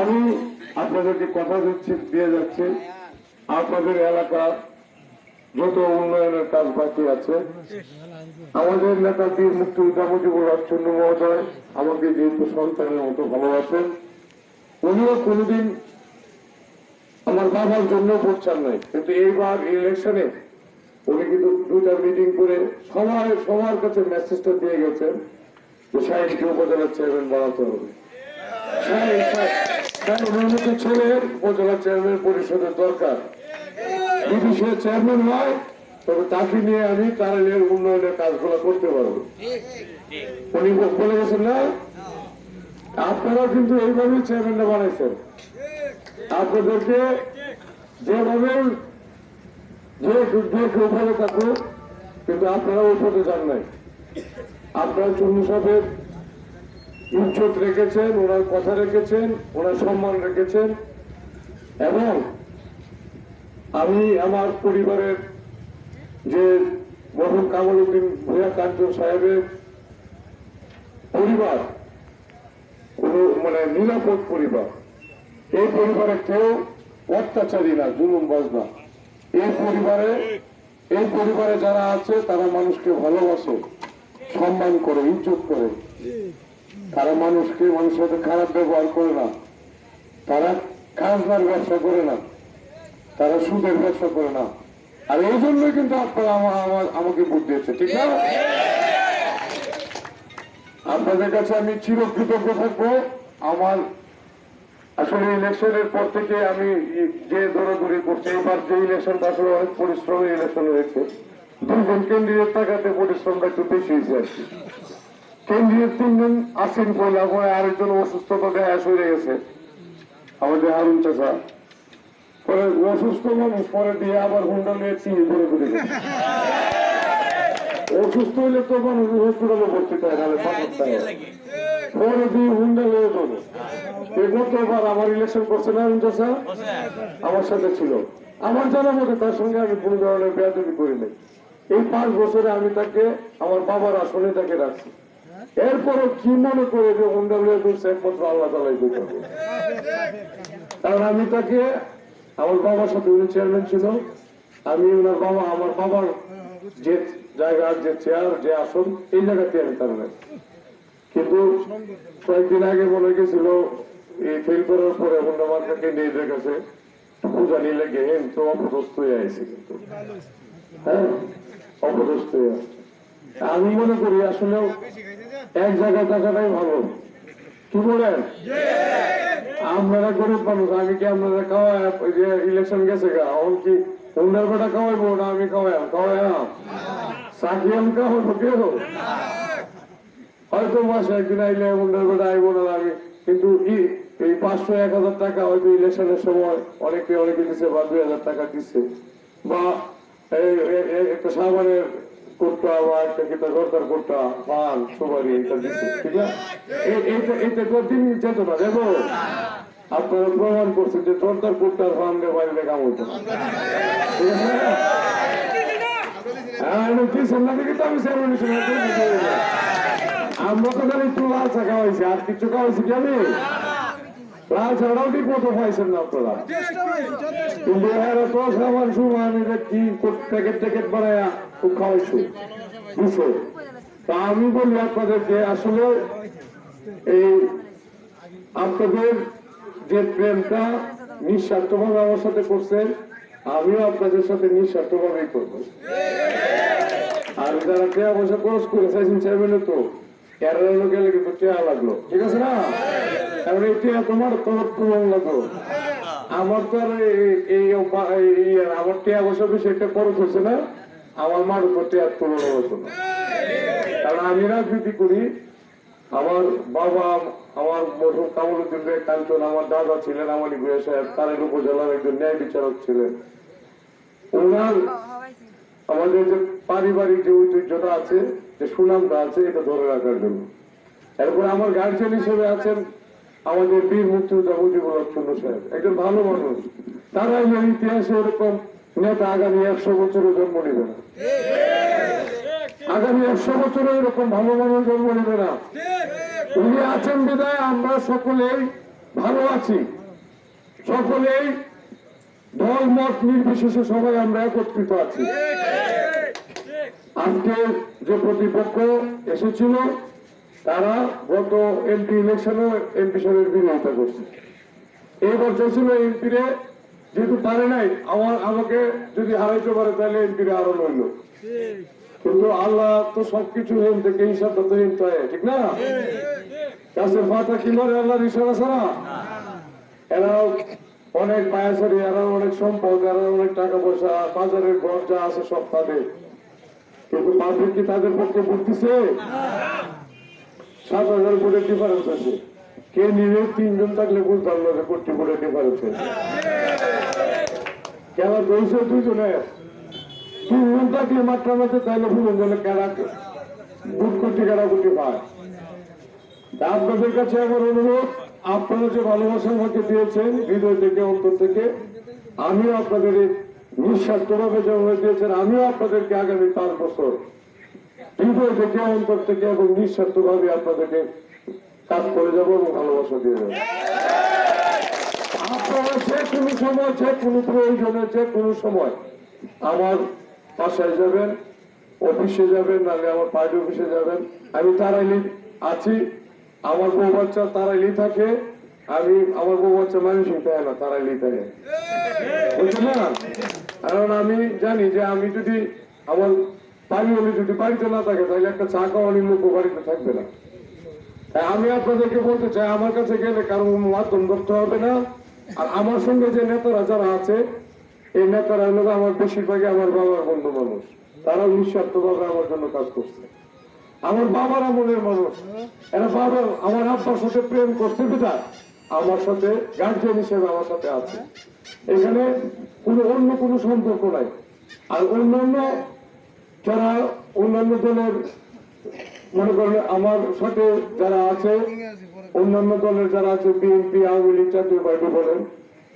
আমি আপনাদেরকে কথা দিচ্ছি, দিয়ে যাচ্ছি। আপনাদের এলাকার যত উন্নয়নের কাজ বাকি আছে, আমাদের নেতা বীর মুক্তিযোদ্ধা মুজিবুর রহমান মহোদয় আমাকে যেহেতু সন্তানের মতো ভালোবাসেন, উনিও কোনোদিন আমার বাবার জন্য ভোট নাই। কিন্তু এইবার ইলেকশনে উনি কিন্তু দুইটা মিটিং করে সবার সবার কাছে মেসেজটা দিয়ে গেছেন যে সাহিত্য উপজেলার চেয়ারম্যান বানাতে হবে। সাহেব, সাহেব, সাহেব, ছেলের উপজেলা চেয়ারম্যান পরিষদের দরকার? যদি সে চেয়ারম্যান হয় তবে তাকে নিয়ে আমি উন্নয়নের কাজগুলো করতে উনি বলে গেছেন না? আপনারাও কিন্তু এইভাবেই চেয়ারম্যানটা বানাইছেন। আপনাদেরকে যেভাবে যে যে থাকুক কিন্তু আপনারা পথে যান নাই। আপনারা চুন্নু সাহেবের ইজ্জত রেখেছেন, ওনার কথা রেখেছেন, ওনার সম্মান রেখেছেন। এবং আমি আমার পরিবারের যে মরহুম কামাল উদ্দিন ভূয়া কাঞ্চন সাহেবের পরিবার মানে নিরাপদ পরিবার। এই পরিবারে কেউ অত্যাচারী না জুলুম বাজ না। এই পরিবারে এই পরিবারে যারা আছে, তারা মানুষকে ভালোবাসে, সম্মান করে, ইজ্জত করে। তারা মানুষকে, মানুষের সাথে খারাপ ব্যবহার করে না। তারা খাজনার ব্যবসা করে না। তারা সুদের ব্যবসা করে না। আর এই জন্যই কিন্তু আপনারা আমা- আমা- আমাকে ভোট দিয়েছে ঠিক না? আপনাদের কাছে আমি চিরকৃতজ্ঞ থাকব। আমার আসলে ইলেকশনের পর থেকে আমি যে দৌড়াদৌড়ি করছি, এবার যে ইলেকশনটা আসলে অনেক পরিশ্রমের ইলেকশন হয়েছে। দুজন কেন্দ্রীয় টাকাতে পরিশ্রমটা একটু বেশি হয়েছে আর কি। কেন্দ্রীয় তিনজন আসেন পয়লা পরে আরেকজন দেখা হয়ে গেছে। আমাদের হারুন চাষা পরে অসুস্থ মানুষ পরে দিয়ে আবার হুন্ডা নিয়ে চিনি ঘুরে অসুস্থ হইলে তো মানুষ হসপিটালে ভর্তি হয় নাহলে পরে দিয়ে হুন্ডা নিয়ে যাব। গতবার আমার ইলেকশন করছে না হারুন চাষা আমার সাথে ছিল। আমার জানা মতো তার সঙ্গে আমি কোনো ধরনের বেয়াদবি করি নাই। এই পাঁচ বছরে আমি তাকে আমার বাবার আসনে তাকে রাখছি। এরপরও কি মনে করে যে একমাত্র আল্লাহ তালাই করতে কারণ আমি তাকে, আমার বাবার সাথে উনি চেয়ারম্যান ছিল। আমি ওনার বাবা, আমার বাবার যে জায়গা, যে চেয়ার যে আসন, এই জায়গাতে আমি তার কিন্তু কয়েকদিন আগে মনে গেছিল এই ফেল করার পরে হুন্ডা মার্কাকে নিয়ে গেছে, পূজা নিলে গেহেন তো অপদস্থ হয়ে আছে কিন্তু। হ্যাঁ অপদস্থ হয়ে। আমি মনে করি আসলেও এক জায়গায় থাকাটাই ভালো। কি বলেন? আপনারা গরিব মানুষ, আমি কি আপনারা খাওয়াই যে ইলেকশন গেছে এখন কি উন্নার বেটা খাওয়াইবো না আমি খাওয়াই খাওয়াই আমি খাওয়াবো হয়তো মাসে একদিন আইলে উন্নার বেটা আইবো না আমি, কিন্তু এই পাঁচশো এক হাজার টাকা হয়তো ইলেকশনের সময় অনেকে অনেকে দিচ্ছে বা দুই হাজার টাকা দিচ্ছে বা একটা সাবানের আছে? প্রমাণ করছেন যে বাড়িতে কাম হতো আছে? হ্যাঁ। আমরা তো খালি একটু চা খাওয়াইছি, আর কিছু খাওয়াইছি কি আমি? এরা আমি বলি আপনাদেরকে, আসলে এই আপনাদের যে প্রেমটা নিঃস্বার্থভাবে আমার সাথে করছেন, আমিও আপনাদের সাথে নিঃস্বার্থভাবেই করব। আর যারা টেয়া পয়সা খরচ করে চাইছেন চেয়ারম্যানে তো। এরানো গেলে কিন্তু টেয়া লাগল। ঠিক আছে না? টেয়া তোমার তোমার আমার তো এই- এই- আমার টেয়া বেশি একটা খরচ হচ্ছে না। আমার মার উপর টেয়া তুলনা হতো না। কারণ আমি রাজনীতি করি। আমার বাবা, আমার মরহুম কামরুদ্দিন রে কাঞ্চন, আমার দাদা ছিলেন আমার গুয়া সাহেব তারের উপজেলার একজন ন্যায় বিচারক ছিলেন। ওনার আমাদের যে পারিবারিক যে ঐতিহ্যটা আছে, যে সুনামটা আছে, এটা ধরে রাখার জন্য। এরপর আমার গার্জিয়ান হিসেবে আছেন আমাদের বীর মুক্তিযোদ্ধা মুজিবুর রহমান সাহেব, একজন ভালো মানুষ। তারা এই ইতিহাসে এরকম নেতা আগামী একশো বছরে জন্ম নেবে না। আগামী একশো বছরে এরকম ভালো মানুষ জন্ম নেবে না। উনি আছেন বিদায় আমরা সকলেই ভালো আছি। সকলেই দল মত নির্বিশেষে সবাই আমরা একত্রিত আছি। আজকে যে প্রতিপক্ষ এসেছিল তারা গত এমপি ইলেকশনে এমপি সাহেবের বিরোধিতা করছে। এইবার চলছিল এমপিরে, যেহেতু পারে নাই, আমার আমাকে যদি হারাইতে পারে, তাহলে এমপিরে আরও লইল। কিন্তু আল্লাহ তো সবকিছু হেন থেকে হিসাবটা তো ঠিক না? কি আল্লাহর ইশারা ছাড়া এরাও অনেক পায়াসারি এরা অনেক সম্পদ এরা অনেক টাকা পয়সা, বাজারের ঘর যা আছে সব তাদের। কিন্তু পাবলিক কি তাদের পক্ষে বুঝতেছে সাত হাজার কোটি ডিফারেন্স আছে। কে নিলে তিনজন থাকলে বুঝতাম না যে কোটি কোটি ডিফারেন্স আছে। কেন দইছে দুজনে? তিনজন থাকলে মাত্রা মধ্যে তাহলে ভুলে গেলে কেনা বুট কোটি কেনা কোটি পায়? আপনাদের কাছে আমার অনুরোধ, আপনারা যে ভালোবাসা আমাকে দিয়েছেন, হৃদয় থেকে, অন্তর থেকে, আমিও আপনাদের নিঃস্বার্থভাবে যেভাবে দিয়েছেন, আমিও আপনাদেরকে আগামী পাঁচ বছর হৃদয় থেকে অন্তর থেকে এবং আপনাদেরকে কাজ করে যাব এবং ভালোবাসা দিয়ে যাব। আপনারা যে কোনো সময়, যে কোনো প্রয়োজনে, যে কোনো সময় আমার বাসায় যাবেন, অফিসে যাবেন, নাহলে আমার পার্টি অফিসে যাবেন। আমি তারাইলি আছি, আমার বউ বাচ্চা তারাইলি থাকে, আমি আমার বউ বাচ্চা মানুষই থাকে না তারাইলি থাকে না? কারণ আমি জানি যে আমি যদি আমার পানি হলে যদি বাড়িতে না থাকে, তাহলে একটা চা খাওয়ানি লোক বাড়িতে থাকবে না। তাই আমি আপনাদেরকে বলতে চাই, আমার কাছে গেলে কারও মাধ্যম ধরতে হবে না। আর আমার সঙ্গে যে নেতারা যারা আছে, এই নেতারা হলো আমার বেশিরভাগই আমার বাবার বন্ধু মানুষ। তারা নিঃস্বার্থভাবে আমার জন্য কাজ করছে। আমার বাবার আমলের মানুষ। এরা বাবার, আমার আব্বার সাথে প্রেম করতে বিদা আমার সাথে গার্জিয়ান হিসেবে আমার সাথে আছে। এখানে কোনো অন্য কোনো সম্পর্ক নাই। আর অন্যান্য যারা অন্যান্য দলের মনে করেন আমার সাথে যারা আছে অন্যান্য দলের যারা আছে বিএনপি আওয়ামী লীগ জাতীয় পার্টি বলেন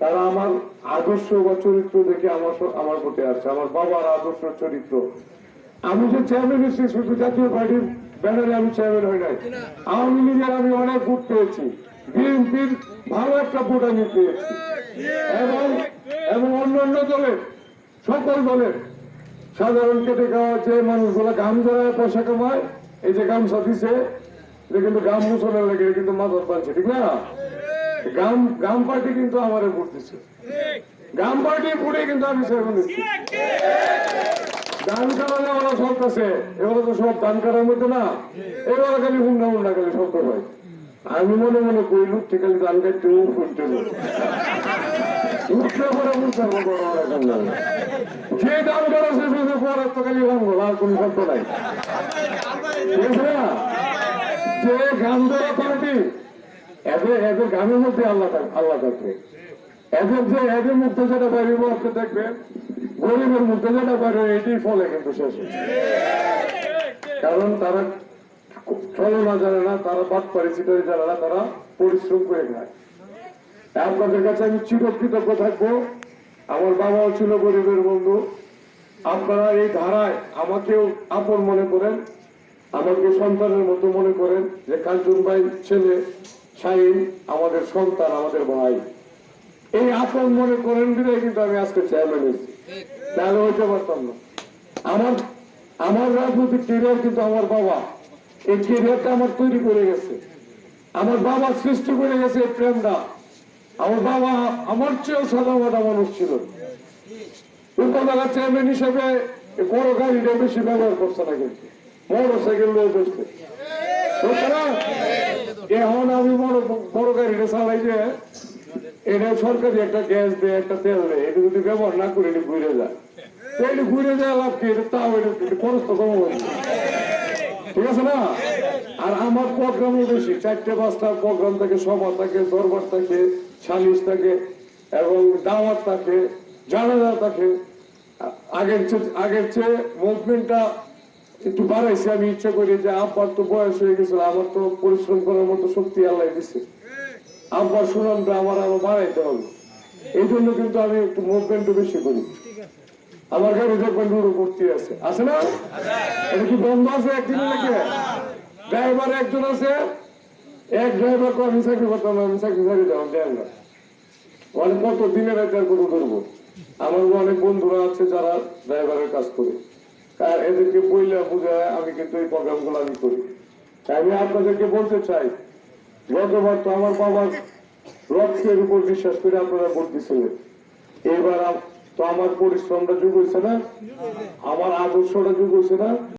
তারা আমার আদর্শ বা চরিত্র দেখে আমার আমার প্রতি আসছে আমার বাবার আদর্শ চরিত্র। আমি যে চেয়ারম্যান হয়েছি শুধু জাতীয় পার্টির ব্যানারে আমি চেয়ারম্যান হই নাই। আওয়ামী লীগের আমি অনেক ভোট পেয়েছি। বিএনপির ভালো একটা ভোট আমি পেয়েছি। এবং এবং অন্যান্য দলের সকল দলের সাধারণ কেটে খাওয়া যে মানুষগুলো গাম জড়ায় পয়সা কামায়, এই যে গামছা দিছে কিন্তু গাম মুসলের লেগে কিন্তু মাদর পাচ্ছে, ঠিক না? গাম গাম পার্টি কিন্তু ভোট দিচ্ছে গাম পার্টি ভোটে কিন্তু আমি সেরকম দিচ্ছি। ওরা তো সব দান করার মধ্যে না। এগুলো খালি হুন্ডা হুন্ডা খালি শব্দ পাই আমি মনে মনে করি লুকটি খালি মুখ ফুটতে উঠতে পরে গরিবের মধ্যে যেটা পারে এটাই ফলে কিন্তু শেষে কারণ তারা চলে না জানে না তারা বাদ পারে চিটারি জানে না তারা পরিশ্রম করে খায় আপনাদের কাছে আমি চিরকৃতজ্ঞ থাকব আমার বাবাও ছিল গরিবের বন্ধু। আপনারা এই ধারায় আমাকেও আপন মনে করেন, আমাকে সন্তানের মতো মনে করেন যে কাঞ্চন ভাই ছেলে, শাহিন, আমাদের সন্তান, আমাদের ভাই। এই আপন মনে করেন বিধায় কিন্তু আমি আজকে চেয়ারম্যান হয়েছি। তাহলে হইতে পারতাম না। আমার আমার রাজনৈতিক কেরিয়ার কিন্তু আমার বাবা। এই কেরিয়ারটা আমার তৈরি করে গেছে। আমার বাবা সৃষ্টি করে গেছে এই প্রেমটা। আমার বাবা আমার চেয়েও সাদা মানুষ ছিল। চেয়ারম্যান হিসেবে বড় গাড়িটা বেশি ব্যবহার করছে না কিন্তু। মোটর সাইকেল নিয়ে না? এখন আমি বড় গাড়িটা চালাই যে, এটা সরকারি একটা গ্যাস দেয়, একটা তেল দেয়। এটা যদি ব্যবহার না করে ঘুরে যায়। ঘুরে লাভ কম ঠিক আছে না? আর আমার প্রোগ্রামও বেশি। চারটে, পাঁচটা প্রোগ্রাম থাকে, সভা থাকে, দরবার থাকে। সালিশ থাকে এবং দাওয়াত থাকে জানাজা থাকে। আগের চেয়ে আগের চেয়ে মুভমেন্টটা একটু বাড়াইছি। আমি ইচ্ছা করি যে আব্বার তো বয়স হয়ে গেছিল আমার তো পরিশ্রম করার মতো শক্তি আল্লাহ দিছে। আব্বার সুনামটা আমার আরও বাড়াইতে হবে। এই জন্য কিন্তু আমি একটু মুভমেন্ট বেশি করি। আমার গাড়ি দেখবেন রুড়ো ভর্তি আছে। আছে না? এটা কি বন্ধ আছে একদিন নাকি? ড্রাইভার একজন আছে এক ড্রাইভার আমি চাকরি করতাম আমি চাকরি চাকরি যাওয়ার দেন না। মানে কত দিনের একটা কত করব আমার অনেক বন্ধুরা আছে যারা ড্রাইভারের কাজ করে। আর এদেরকে বইলে বুঝায়, আমি কিন্তু এই প্রোগ্রামগুলো আমি করি। আমি আপনাদেরকে বলতে চাই, গতবার তো আমার বাবার লক্ষ্যের উপর বিশ্বাস করে আপনারা ভোট দিচ্ছিলেন এবার তো আমার পরিশ্রমটা যুগ হয়েছে না? আমার আদর্শটা যুগ হয়েছে না?